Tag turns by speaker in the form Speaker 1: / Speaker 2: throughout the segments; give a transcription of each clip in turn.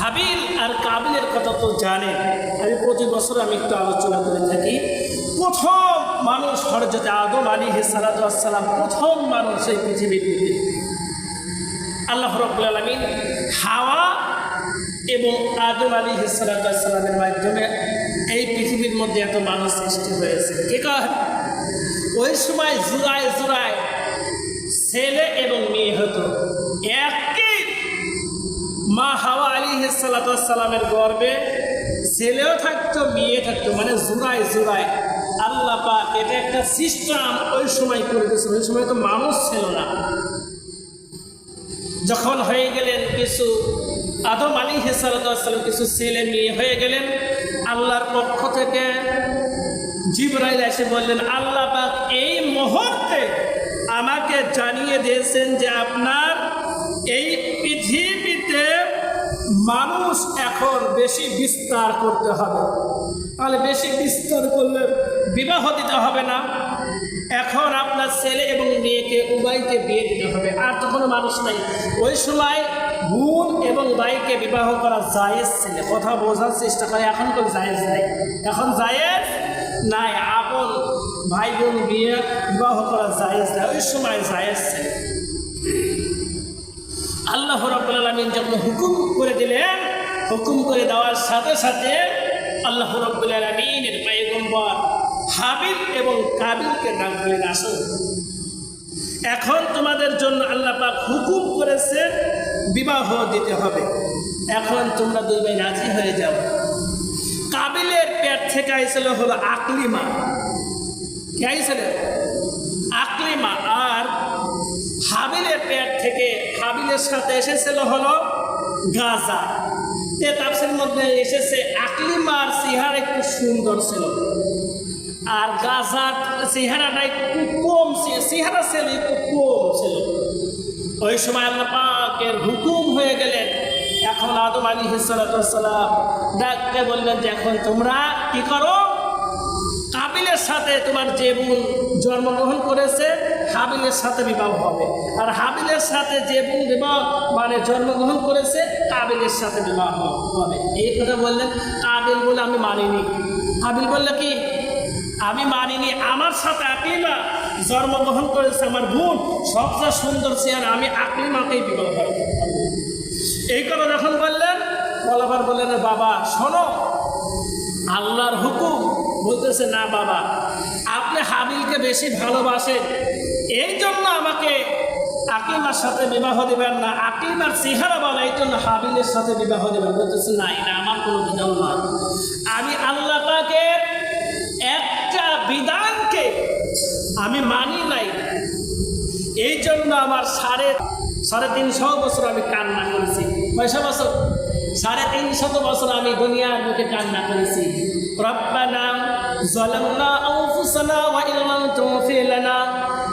Speaker 1: হাবিল আর কাবিলের কথা তো জানেন আমি প্রতি বছর আমি একটু আলোচনা করে থাকি। প্রথম মানুষ হরজত আদম আলী সালাম প্রথম মানুষ এই পৃথিবীতে। আল্লাহ রব্বুল আলমিন হাওয়া এবং আদম আলী সালামের মাধ্যমে এই পৃথিবীর মধ্যে এত মানুষ সৃষ্টি হয়েছে। কে ওই সময় জুড়ায় জুড়ায় ছেলে এবং মেয়ে হতো। একই মা হাওয়া আলী গর্বে ছেলেও থাকতো মেয়ে থাকতো মানে আল্লাহ পাক এটা একটা সিস্টেম ওই সময় করে দিয়েছে। ওই সময় তো মানুষ ছিল না। যখন হয়ে গেলেন কিছু আদম আলী হেসালাম কিছু ছেলে মেয়ে হয়ে গেলেন, আল্লাহর পক্ষ থেকে জিবরাইল এসে বললেন, আল্লাহ পাক এই মুহূর্তে আমাকে জানিয়ে দিয়েছেন যে আপনার এই পৃথিবীতে মানুষ এখন বেশি বিস্তার করতে হবে। তাহলে বেশি বিস্তার করলে বিবাহ দিতে হবে না। এখন আপনার ছেলে এবং মেয়েকে, উভয়কে বিয়ে দিতে হবে। আর তো কোনো মানুষ নাই। ওই সময় বোন এবং ভাইকে বিবাহ করা জায়েজ ছিল। কথা বোঝার চেষ্টা করে, এখন তো জায়েজ নাই। এখন জায়েজ নাই। আপন ভাই বোন বিয়ে, বিবাহ করা জায়েজ নাই। ওই সময় জায়েজ ছিল। আল্লাহ রাব্বুল আলামিন যখন হুকুম করে দিলেন, হুকুম করে দেওয়ার সাথে সাথে আল্লাহ রাব্বুল আলামিনের পয়গম্বর হাবিল এবং কাবিলকে ডাক দিলেন, আসো। এখন তোমাদের জন্য আল্লাহ পাক হুকুম করেছে বিবাহ দিতে হবে। এখন তোমরা দুই ভাই রাজি হয়ে যাও। কাবিলের পেট থেকে আইছিল হলো আকলিমা। কে আইছিল? আকলিমা। আর হাবিলের পেট থেকে হাবিলের সাথে এসেছিল হলো গাজা। তে তাপসের মধ্যে এসেছে আকলিমার সিহার একটু সুন্দর ছিল। আর গাজার চেহারাটা একটু কম চেহারা ছিল একটু কম ছিল। ওই সময় আল্লাহ পাকের হুকুম হয়ে গেলেন। এখন আদম আলী হিসালাম ডাকতে বললেন যে, এখন তোমরা কি করো? কাবিলের সাথে তোমার যে বোন জন্মগ্রহণ করেছে হাবিলের সাথে বিবাহ হবে। আর হাবিলের সাথে যে বোন বিবাহ মানে জন্মগ্রহণ করেছে, কাবিলের সাথে বিবাহ হবে। এই কথা বললেন, কাবিল বলে, আমি মানিনি। হাবিল বললে, কি? আমি মানিনি। আমার সাথে আকলিমা জন্মগ্রহণ করেছে, আমার বোন। সবচেয়ে সুন্দর চেয়ার আমি আকলিমাকেই বিবাহ করব। এই কথা যখন বললেন, বলাবার বললেন বাবা, শোনো, আল্লাহর হুকুম বলতেছে, না বাবা, আপনি হাবিলকে বেশি ভালোবাসেন এই জন্য আমাকে আকিমার সাথে বিবাহ দেবেন না আকিমার চেহারা বলা এই জন্য হাবিলের সাথে বিবাহ দেবেন বলতেছে না এটা আমার কোনো বিধান নয় আমি আল্লাহ পাকের একটা বিধানকে আমি মানি নাই এই জন্য আমার সাড়ে সাড়ে তিনশো বছর আমি কান্না করেছি কয়শো বছর সাড়ে তিনশত বছর আমি দুনিয়ার মুখে কান্না করেছি রব্বানা ظلمنا أنفسنا وإن لم تغفر لنا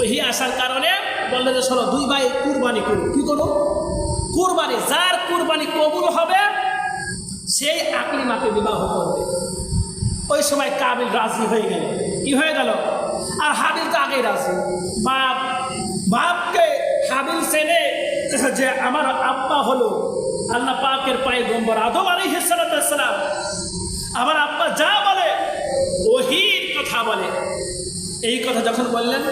Speaker 1: ওহি আসার কারণে বলল যে, শোনো, দুই ভাই কুরবানি করো কি করো কুরবানি, যার কুরবানি কবুল হবে, সেই আকলিমাকে বিবাহ করবে। ওই সময় কাবিল রাজি হয়ে গেল। কি হয়ে গেল? আর হাবিল তো আগেই রাজি। বাপ, বাপকে হাবিল সেনে যে, আমার আব্বা হলো আল্লাহ পাকের পায়ে গম্বর আদম আলী হিসালাম আমার আব্বা যা বলে, ওহির কথা বলে। এই কথা যখন বললেন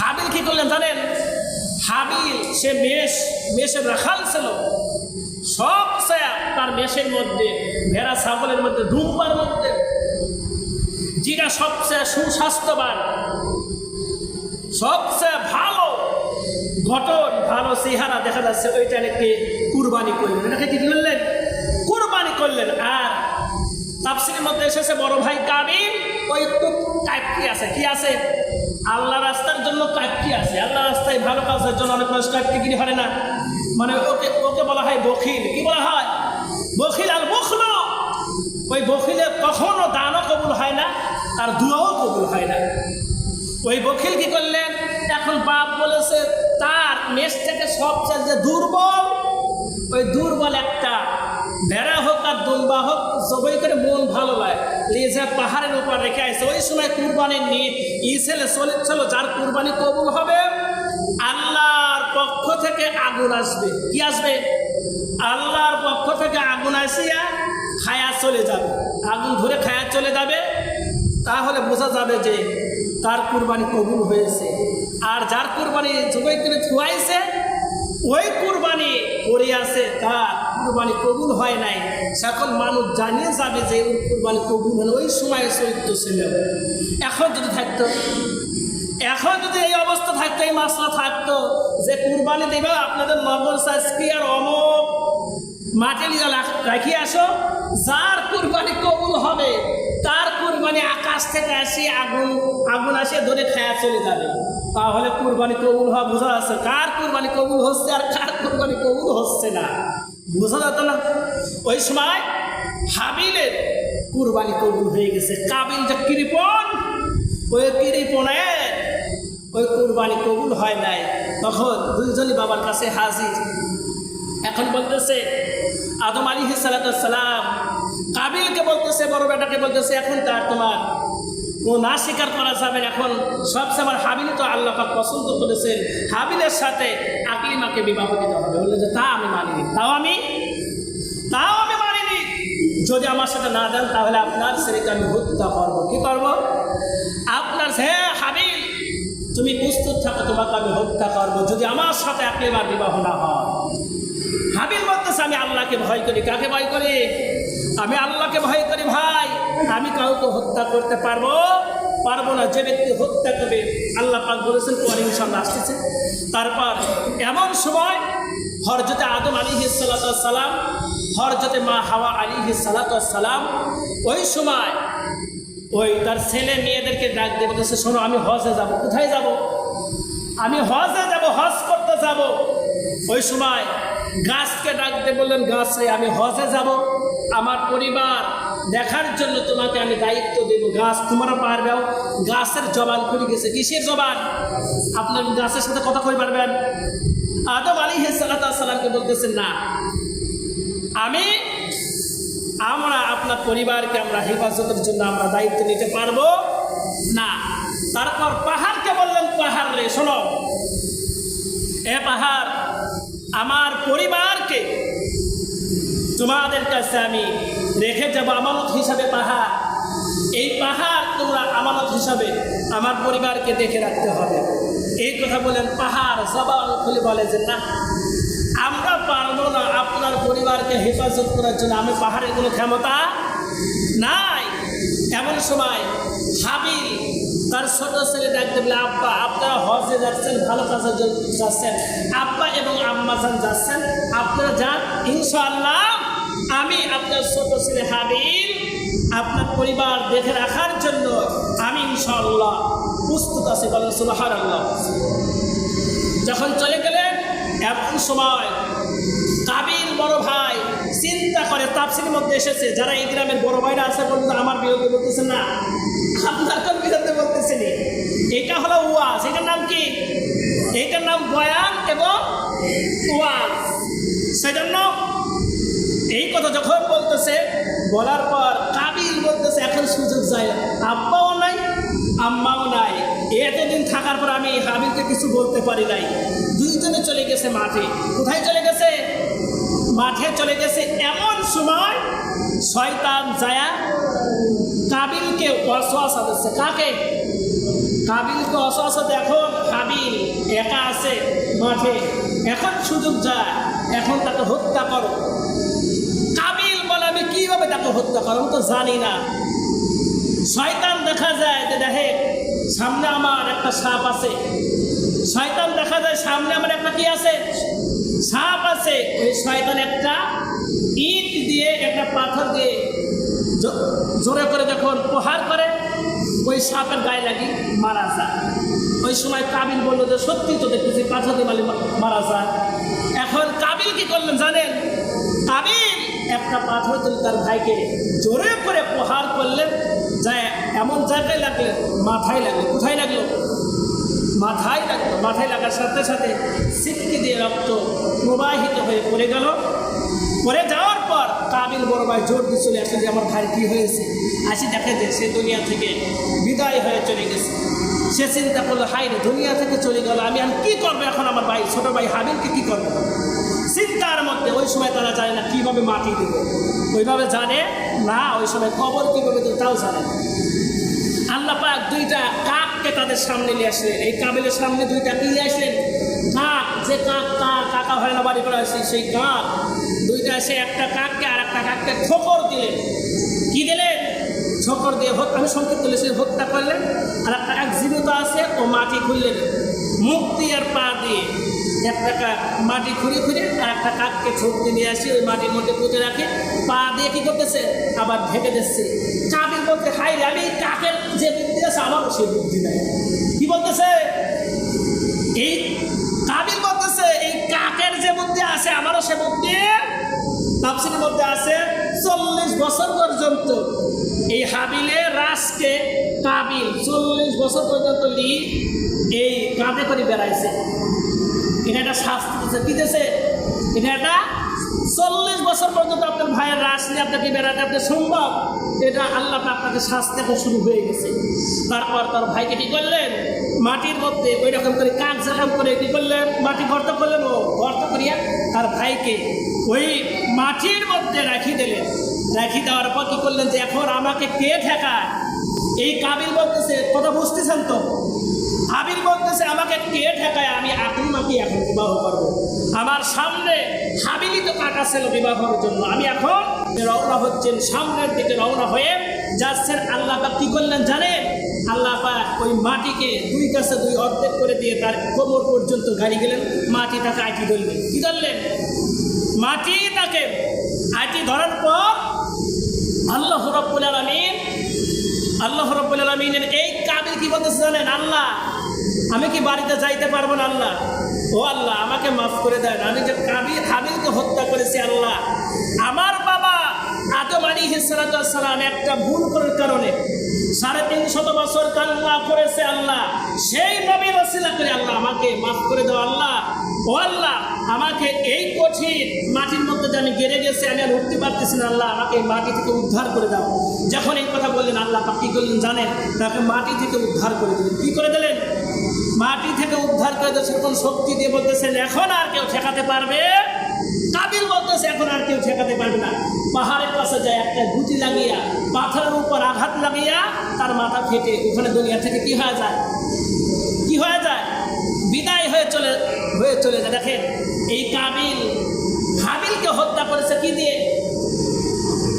Speaker 1: হাবিল কি করলেন জানেন? হাবিল, সে মেষ, মেষের রাখাল ছিল। সব তার মেষের মধ্যে, ভেড়া, ছাগলের মধ্যে ধূমপার মধ্যে। যেটা সবচেয়ে সুস্বাস্থ্যবান। সবচেয়ে ভালো। গঠন, ভালো চেহারা দেখা যাচ্ছে ওইটাকে কুরবানি করলেন। এটাকে কি করলেন কুরবানি করলেন। আর তাপসিনের মধ্যে এসেছে, বড় ভাই কাবিল, ওই একটু কাটকি আছে? কি আছে? আল্লাহ রাস্তার জন্য কাটকি আছে। আল্লাহ রাস্তায় ভালো কাজের জন্য অনেক মানুষ কাটকিগিরি হয় না। মানে ওকে ওকে বলা হয় বখিল। কি বলা হয়? বখিল আর বখল। ওই বখিলের কখনো দানও কবুল হয় না তার দুয়াও কবুল হয় না। ওই বখিল কি করলেন? এখন বাপ বলেছে, তার মেষ থেকে সবচেয়ে যে দুর্বল, ওই দুর্বল একটা ভেড়া হোক আর দুম্বা হোক সবাই করে মন ভালো লাগে। লেজা পাহাড়ের উপর রেখে আসছে ওই সময় কুরবানির নিয়ে ই ছেলে চলেছিল যার কুরবানি কবুল হবে, আল্লাহর পক্ষ থেকে আগুন আসবে। কি আসবে? আল্লাহর পক্ষ থেকে আগুন আসিয়া খায়া চলে যাবে। আগুন ধরে খায়া চলে যাবে, তাহলে বোঝা যাবে যে তার কুরবানি কবুল হয়েছে। আর যার কুরবানি জবাই করে থুয়াইছে, ওই কুরবানি করে আছে তার কুরবানি কবুল হয় নাই। সকল মানুষ জানিয়ে যাবে যে কুরবানি কবুল হলো। ওই সময় চরিত্র ছিল। এখন যদি থাকতো, এখন যদি এই অবস্থা থাকতো, এই মাসলা থাকতো যে কুরবানি দেবে, আপনাদের নগর সাজকি আর অমক মাঠে রাখ- রাখিয়ে আসো। যার কুরবানি কবুল হবে, তার কুরবানি আকাশ থেকে আসি, আগুন আগুন আসে, ধরে খায়া চলে যাবে। তাহলে কুরবানি কবুল হওয়া বোঝা যাচ্ছে, কার কুরবানি কবুল হচ্ছে আর কার কুরবানি কবুল হচ্ছে না। বোঝা যেত না। ওই সময় হাবিলের কুরবানি কবুল হয়ে গেছে। কাবিল যে কৃপণ, ওই কৃপণের ওই কুরবানি কবুল হয় নাই। তখন দুইজনই বাবার কাছে হাজির। এখন বলতেছে, আদম আলী সালাম, কাবিলকে বলতেছে, বড় বেটাকে বলতেছে, এখন তার তোমার না স্বীকার করা যাবে এখন সবচেয়ে আমার হাবিল তো আল্লাহ পাক পছন্দ করেছেন। হাবিলের সাথে আকলিমাকে বিবাহ দিতে হবে। বলল যে, তা আমি মানিনি। তাও আমি? তাও আমি মানিনি। যদি আমার সাথে না দেন, তাহলে আপনার ছেলেকে আমি হত্যা করব। কি করব? আপনার হ্যাঁ হাবিল, তুমি প্রস্তুত থাকো, তোমাকে আমি হত্যা করব, যদি আমার সাথে আকলিমার বিবাহ না হয়। হাবিল বলতেছে, আমি আল্লাহকে ভয় করি। কাকে ভয় করি? আমি আল্লাহকে ভয় করি ভাই। আমি কাউকে হত্যা করতে পারব পারব না। যে ব্যক্তি হত্যা করবে, আল্লাহ পাক বলেছেন, পরে ইনশাল্লাহ আসতেছে। তারপর এমন সময় হরজতে আদম আলী সালাম হরজতে মা হাওয়া আলী সালাম, ওই সময় ওই তার ছেলে মেয়েদেরকে ডাক দিয়ে বলতেছে, শোনো, আমি হজে যাব। কোথায় যাব? আমি হজে যাব, হজ করতে যাব। ওই সময় গাছকে ডাকতে বললেন, গাছ আমি হজে যাব। আমার পরিবার দেখার জন্য তোমাকে আমি দায়িত্ব দেব। গাছ, তোমরা পারবেও। গাছের জবান খুলে গেছে। কিসের জবান? আপনার গাছের সাথে কথা কই পারবেন? আদম আলী সালামকে বলতেছেন, না। আমি, আমরা আপনার পরিবারকে আমরা হেফাজতের জন্য আমরা দায়িত্ব নিতে পারব। না। তারপর পাহাড়কে বললেন, পাহাড় রে, শোনো। এ পাহাড় আমার পরিবারকে তোমাদের কাছে আমি রেখে যাব আমানত হিসাবে পাহাড়। এই পাহাড় তোমরা আমানত হিসাবে আমার পরিবারকে দেখে রাখতে হবে। এই কথা বলেন, পাহাড় জবান খুলে বলে যে, না, আমরা পারব না আপনার পরিবারকে হেফাজত করার জন্য। আমি পাহাড়ের কোনো ক্ষমতা নাই। এমন সময় হাবিল, তার ছোট ছেলে ডাকতে বলে আব্বা, আপনারা হজে যাচ্ছেন, ভালো কাজের জন্য যাচ্ছেন। আব্বা এবং আম্মা যান, যাচ্ছেন। আপনারা যান, ইনশাআল্লাহ। আমি আপনার ছোট ছেলে হাবিল আপনার পরিবার দেখে রাখার জন্য আমি ইনশাআল্লাহ প্রস্তুত আছি বলেন সুবাহার আল্লাহ যখন চলে গেলেন, এমন সময় কাবিল বড় ভাই চিন্তা করে তাপসির মধ্যে এসেছে, যারা এই গ্রামের বড় ভাইরা আছে বলতে আমার বিরুদ্ধে বলতেছে না। আপনার কোন বিরুদ্ধে বলতেছেন? এটা হলো ওয়াজ, এটার নাম কি? এইটার নাম বয়ান এবং ওয়াজ। সেজন্য এই কথা যখন বলতেছে, বলার পর কাবিল বলতেছে, এখন সুযোগ যায়। আব্বাও নাই, আম্মাও নাই। এতদিন থাকার পর আমি হাবিলকে কিছু বলতে পারি নাই। দুইজনে চলে গেছে মাঠে। কোথায় চলে গেছে? মাঠে চলে গেছে এমন সময় শয়তান যায়া কাবিলকে অশ্বাসা দিচ্ছে। কাকে? কাবিলকে অশ্বাসা এখন কাবিল একা আছে মাঠে। এখন সুযোগ যায়। এখন তাকে হত্যা করো। হত্যা করো তো জানি না। শয়তান দেখা যায় যে দেখে, সামনে আমার একটা সাপ আছে। শয়তান দেখা যায় সামনে আমার একটা কি আছে? সাপ আছে। ওই শয়তান একটা ইট দিয়ে একটা পাথর দিয়ে জোরে করে যখন প্রহার করে, ওই সাপের গায়ে লাগি মারা যায়। ওই সময় কাবিল বলল যে, সত্যি তো দেখতেছি পাথর দিয়ে মারা যায়। এখন কাবিল কি করলেন জানেন? একটা পাথর তুলে তার ভাইকে জোরে করে প্রহার করলেন, যায় এমন জায়গায় লাগলেন, মাথায় লাগল, কোথায় লাগল? মাথায় লাগল, মাথায় লাগার সাথে সাথে সিটকে দিয়ে রক্ত প্রবাহিত হয়ে পড়ে গেল। পরে যাওয়ার পর কাবিল বড় ভাই জোর দিয়ে চলে আসলে যে, আমার ভাই কী হয়েছে? আসি দেখে যে সে দুনিয়া থেকে বিদায় হয়ে চলে গেছে। সে চিন্তা করল হাই রে, দুনিয়া থেকে চলে গেল, আমি আমি কী করব এখন আমার ভাই? ছোট ভাই হাবিলকে কী করব? চিন্তার মধ্যে ওই সময় তারা জানে না কীভাবে মাটি দেবে। ওইভাবে জানে না, ওই সময় কবর কীভাবে দেবে তাও জানে আল্লাহ পাক দুইটা কাককে তাদের সামনে নিয়ে আসলেন। এই কাবিলের সামনে দুইটা কি নিয়ে আসলেন। কাক, যে কাক কাক কাকা হয় না বাড়ি করা হয়েছে সেই কাক। দুইটা এসে একটা কাককে আর একটা কাককে ঠোকর দিলেন। কি দিলেন? ঠোকর দিয়ে আমি সংক্ষিপ্ত লিখে হত্যা করলেন। আর একটা এক জীবিত আছে, ও মাটি খুললেন। দিয়ে আর পা দিয়ে একটা কাক মাটি খুঁড়ে খুঁড়ে আর একটা কাককে ঠোকতে নিয়ে আসি, ওই মাটির মধ্যে পুঁতে রাখে। পা দিয়ে কি করতেছে? আবার ঢেকে দিচ্ছে। কাকের বলতে হাই আমি কাকের যে বুদ্ধি আছে, আমারও সেই বুদ্ধি নাই। কি বলতেছে? এই কাবিল বলতেছে, এই কাকের যে বুদ্ধি আছে, আমারও সে বুদ্ধি তাফসিরের মধ্যে আছে। চল্লিশ বছর পর্যন্ত এই হাবিলে রাসকে কাবিল চল্লিশ বছর পর্যন্ত লি এই কাঁধে করে বেড়াইছে। এটা একটা শাস্তি দিচ্ছে দিয়েছে এটা একটা চল্লিশ বছর পর্যন্ত আপনার ভাইয়ের রাস নিয়ে আপনাকে বেড়াতে আপনি সম্ভব? এটা আল্লাহ আপনাকে শাস্তি এখন শুরু হয়ে গেছে। তারপর তার ভাইকে কি করলেন? মাটির মধ্যে ওই রকম করে কাক যেরকম করে কি করলেন? মাটি গর্ত করলেন ও গর্ত করিয়া তার ভাইকে ওই মাটির মধ্যে রাখি দিলেন। রাখি দেওয়ার পর কী করলেন যে, এখন আমাকে কে ঠেকায়? এই কাবিল বলতেছে কথা বুঝতেছেন তো? আবির বলতেছে, আমাকে কে ঠেকায়? আমি আকলিমাকে এখন বিবাহ করব। আমার সামনে হাবিলি তো কাকা ছিল বিবাহের জন্য। আমি এখন রওনা হচ্ছেন সামনের দিকে রওনা হয়ে যাচ্ছেন আল্লাহ কি করলেন জানেন? আল্লাহ ওই মাটিকে দুই কাছে দুই অর্ধেক করে দিয়ে তার কোমর পর্যন্ত গাড়ি গেলেন, মাটি তাকে আইটি ধরলেন। কি ধরলেন? মাটি তাকে আইটি ধরার পর আল্লাহ রব্বুল আলমিন আল্লাহ রব্বুল এই কাবিল কি বলতেছে জানেন? আল্লাহ, আমি কি বাড়িতে যাইতে পারব না আল্লাহ? ও আল্লাহ, আমাকে মাফ করে দেন। আমি যে কাবিল হাবিলকে হত্যা করেছি আল্লাহ। আমার বাবা আদম আলী হিসালাম একটা ভুল করার কারণে সাড়ে তিন শত বছর কান্না করেছে আল্লাহ। সেই নবীর ওসিলা করে আল্লাহ আমাকে মাফ করে দেওয়া আল্লাহ। ও আল্লাহ, আমাকে এই কঠিন মাটির মধ্যে আমি গেড়ে গেছে, আমি আর উঠতে পারতেছি না, আল্লাহ আমাকে এই মাটি থেকে উদ্ধার করে দাও। যখন এই কথা বললেন, আল্লাহ পাক করলেন জানেন? তাকে মাটি থেকে উদ্ধার করে দিলেন। কী করে দিলেন? মাটি থেকে উদ্ধার করে দিয়েছে তখন শক্তি দিয়ে বলতেছেন, এখন আর কেউ ঠেকাতে পারবে? কাবিল বলতেছে, এখন আর কেউ ঠেকাতে পারবে না। পাহাড়ের পাশে যায় একটা গুটি লাগিয়া, পাথরের উপর আঘাত লাগিয়া তার মাথা ফেটে। ওখানে দুনিয়া থেকে কি হয়ে যায়? কি হয়ে যায়? বিদায় হয়ে চলে হয়ে চলে যায়। দেখেন, এই কাবিল হত্যা করেছে কি দিয়ে?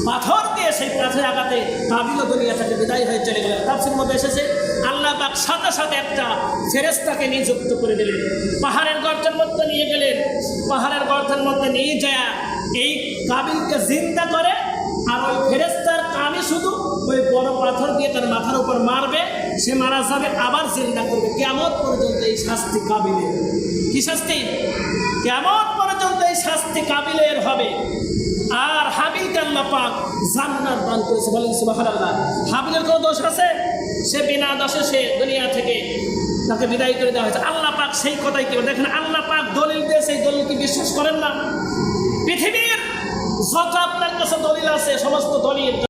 Speaker 1: পাথর দিয়ে সেই পাথরের আঘাতে কাবিলও দুনিয়া থেকে বিদায় হয়ে চলে গেল। তাফসির মধ্যে এসেছে, আল্লাহ পাক সাথে সাথে একটা ফেরেস্তাকে নিযুক্ত করে দিলেন। পাহাড়ের গর্তের মধ্যে নিয়ে গেলেন। পাহাড়ের গর্তের মধ্যে নিয়ে যায়, এই কাবিলকে জিন্দা করে, আর ওই ফেরেস্তার কানে শুধু ওই বড় পাথর দিয়ে তার মাথার উপর মারবে, সে মারা যাবে, আবার জিন্দা করবে। কেমন পর্যন্ত এই শাস্তি কাবিলের। কি শাস্তি? কেমন এই শাস্তি কাবিলের হবে। আর হাবিল আল্লাহ পাক জান্নাত দান করেছে বলেন সুবহানাল্লাহ। হাবিলের কোনো দোষ আছে? সে বিনা দোষে সে দুনিয়া থেকে তাকে বিদায় করে দেওয়া হয়েছে। আল্লাহ পাক সেই কথাই কি? দেখেন, আল্লাহ পাক দলিল দিয়ে সেই দলিলকে বিশ্বাস করেন না। পৃথিবীর যত আপনার কাছে দলিল আছে, সমস্ত দলিল